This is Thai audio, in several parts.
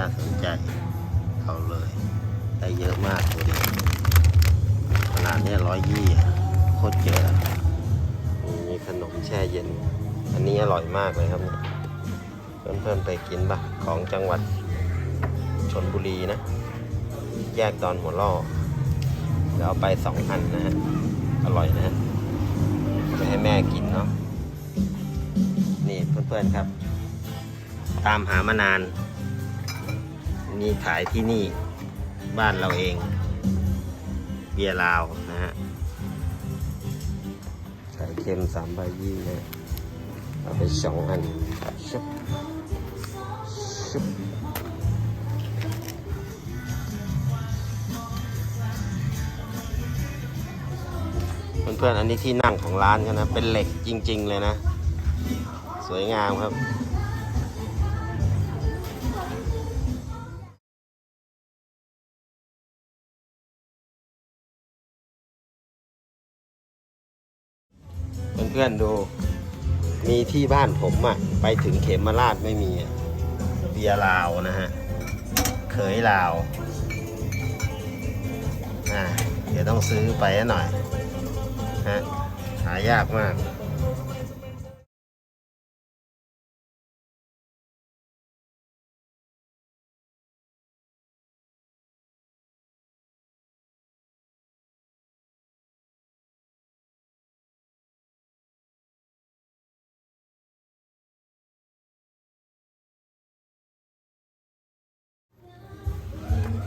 น่าสนใจเอาเลย ได้เยอะมากตัวนี้ขนาดนี้ร้อยยี่โคตรเยอะมีขนมแช่เย็น อันนี้อร่อยมากเลยครับเนี่ยเพื่อนๆไปกินปะของจังหวัดชนบุรีนะ แยกตอนหัวล่อเดี๋ยวเอาไปสองอันนะฮะ อร่อยนะฮะไปให้แม่กินเนาะนี่เพื่อนๆครับ ตามหามานาน นี่ขายที่นี่บ้านเราเองเบียร์ลาวนะฮะไข่เค็มสามใบยี่นะเอาไปสองอันชุบชุบเพื่อนๆอันนี้ที่นั่งของร้านกันนะ เป็นเหล็กจริง ๆ เลยนะ สวยงามครับ เพื่อนๆดู มีที่บ้านผมอะไปถึงเขมราชไม่มีเบียร์ลาวนะฮะเคยลาวอ่าเดี๋ยวต้องซื้อไปหน่อยฮะหายากมาก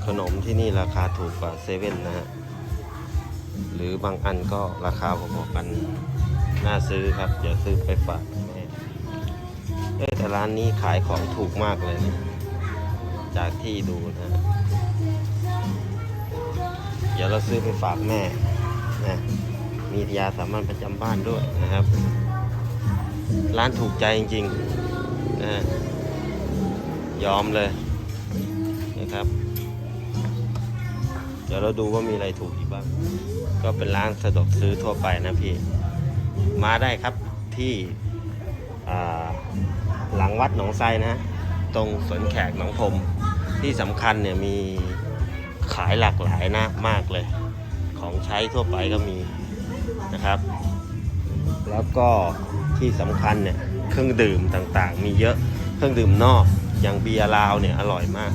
ขนมที่นี่ราคาถูกกว่าเซเว่นนะฮะ หรือบางอันก็ราคาพอๆกัน น่าซื้อครับ อย่าซื้อไปฝากแม่เอ้แต่ร้านนี้ขายของถูกมากเลยนะจากที่ดูนะฮะเดี๋ยวเราซื้อไปฝากแม่นะมียาสามัญประจำบ้านด้วยนะครับ ร้านถูกใจจริงๆนะยอมเลยนะครับ ดี๋ยวเราดูว่ามีอะไรถูกอีกบ้าง ก็เป็นร้านสะดวกซื้อทั่วไปนะพี่ มาได้ครับที่หลังวัดหนองไทรนะฮะตรงสวนแขกหนองพรมที่สำคัญเนี่ยมีขายหลากหลายนะมากเลย ของใช้ทั่วไปก็มีนะครับ แล้วก็ที่สำคัญเนี่ยเครื่องดื่มต่างๆ มีเยอะเครื่องดื่มนอกอย่างเบียร์ลาวเนี่ยอร่อยมาก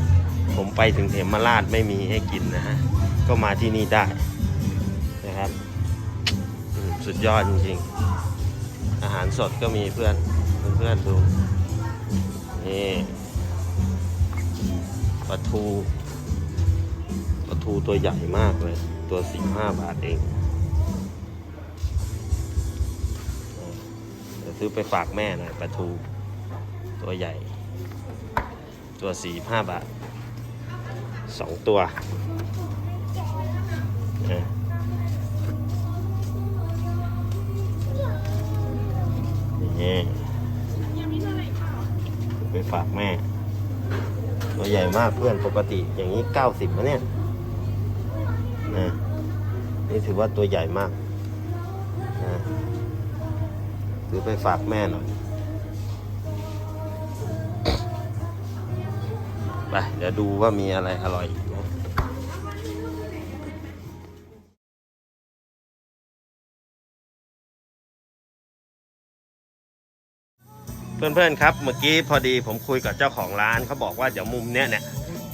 ผมไปถึงเทมราชไม่มีให้กินนะฮะ ก็มาที่นี่ได้นะครับสุดยอดจริงๆ อาหารสดก็มีเพื่อนเพื่อนๆดู นี่ปลาทูปลาทูตัวใหญ่มากเลย ตัวสี่ห้าบาทเองเดี๋ยวซื้อไปฝากแม่หน่อยปลาทู ตัวใหญ่ ตัวสี่ห้าบาทสองตัว นะนี่ไปฝากแม่ ตัวใหญ่มากเพื่อนปกติอย่างนี้90นะเนี่ยนะนี่ถือว่าตัวใหญ่มากนะถือไปฝากแม่หน่อย ไป เดี๋ยวดูว่ามีอะไรอร่อยนะ เพื่อนๆครับ เมื่อกี้พอดีผมคุยกับเจ้าของร้านเขาบอกว่าเดี๋ยวมุมเนี้ยเนี่ย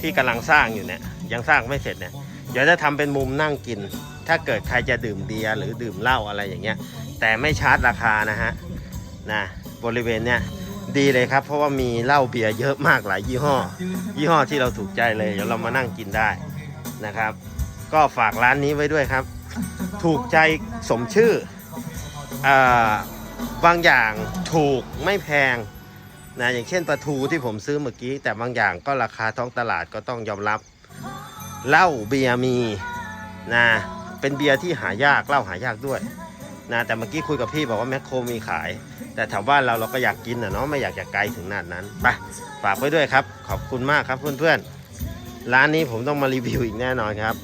ที่กำลังสร้างอยู่เนี่ยยังสร้างไม่เสร็จเนี่ยเดี๋ยวจะทำเป็นมุมนั่งกิน ถ้าเกิดใครจะดื่มเบียร์หรือดื่มเหล้าอะไรอย่างเงี้ย แต่ไม่ชาร์จราคานะฮะนะบริเวณเนี้ยดีเลยครับ เพราะว่ามีเหล้าเบียร์เยอะมากหลายยี่ห้อ ยี่ห้อที่เราถูกใจเลยเดี๋ยวเรามานั่งกินได้นะครับ ก็ฝากร้านนี้ไว้ด้วยครับ ถูกใจสมชื่ออา บางอย่างถูกไม่แพงนะอย่างเช่นปลาทูที่ผมซื้อเมื่อกี้ แต่บางอย่างก็ราคาท้องตลาดก็ต้องยอมรับเหล้าเบียร์มีนะเป็นเบียร์ที่หายากเหล้าหายากด้วยนะแต่เมื่อกี้คุยกับพี่บอกว่าแมคโครมีขาย แต่แถวบ้านเราเราก็อยากกินนะเนาะไม่อยากจะไกลถึงขนาดนั้นไปฝากไว้ด้วยครับ ขอบคุณมากครับเพื่อนๆร้านนี้ผมต้องมารีวิวอีกแน่นอนครับ